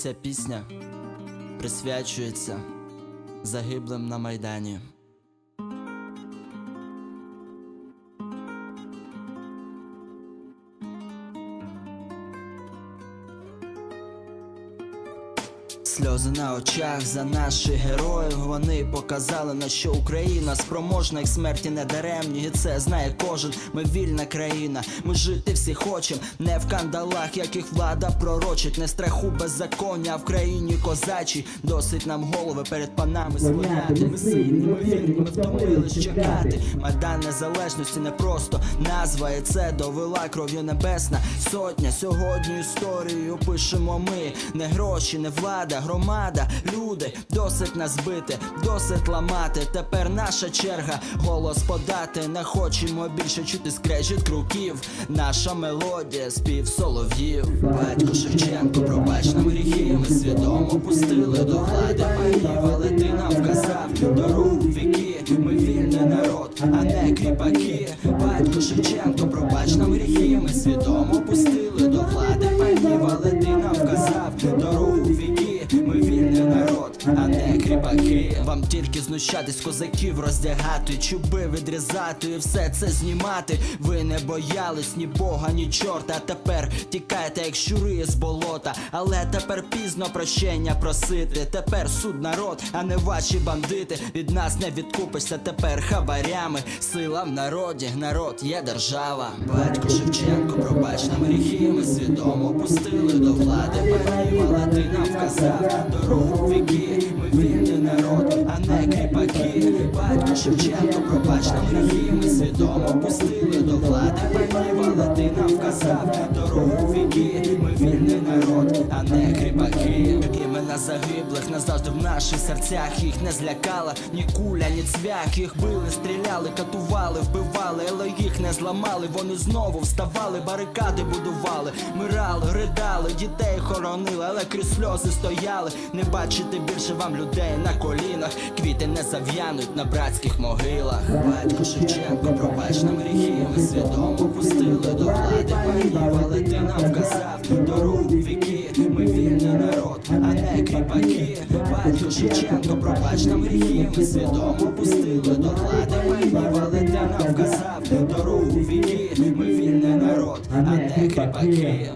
Ця пісня присвячується загиблим на Майдані. Сльози на очах за наших героїв. Вони показали на що Україна спроможна, їх смерті не даремні. І це знає кожен. Ми вільна країна. Ми жити всі хочем. Не в кандалах, яких влада пророчить, не страху беззаконня, а в країні козачій. Досить нам голови перед панами склоняти. Ми сильні, ми вільні, ми втомились чекати. Майдан незалежності не просто назва, і це довела кров'ю небесна. Сотня сьогодні історію пишемо ми. Не гроші, не влада, громада, люди. Досить нас бити, досить ламати. Тепер наша черга голос подати. Не хочемо більше чути скрежет круків. Наша мелодія, спів солов'їв. Батько Шевченко, пробач нам гріхи. Ми свідомо пустили до влади паїв, але ти нам вказав в віки. Ми вільний народ, а не кріпаки. Батько Шевченко, пробач нам гріхи. Ми свідомо пустили до влади паїв, але ти нам вказав в не. Вам тільки знущатись, козаків роздягати, чуби відрізати, і все це знімати. Ви не боялись ні бога, ні чорта. Тепер тікайте, як щури з болота. Але тепер пізно прощення просити. Тепер суд народ, а не ваші бандити. Від нас не відкупишся тепер хабарями. Сила в народі, народ є держава. Батько Шевченко, пробач нам гріхи. Ми свідомо пустили до влади ти нам вказав дорогу в. Ми вільний народ, а не кріпаки. Батько Шевченко, пробач нам гріхи. Ми свідомо пустили народ, а не кріпаки. Імена загиблих назавжди в наших серцях. Їх не злякала ні куля, ні цвях. Їх били, стріляли, катували, вбивали, але їх не зламали. Вони знову вставали, барикади будували. Мирали, ридали, дітей хоронили, але крізь сльози стояли. Не бачити більше вам людей на колінах. Квіти не зав'януть на братських могилах. Батько Шевченко, пробач нам гріхи. Ми свідомо пустили до влади панів, але ти нам вказав дорогу віки. Ми вільний народ, а не кріпаки. Батько Шевченко, пробач нам гріхи. Ми свідомо пустили до влади Ми але ти нам вказав дорогу віки. Ми вільний народ, а не кріпаки.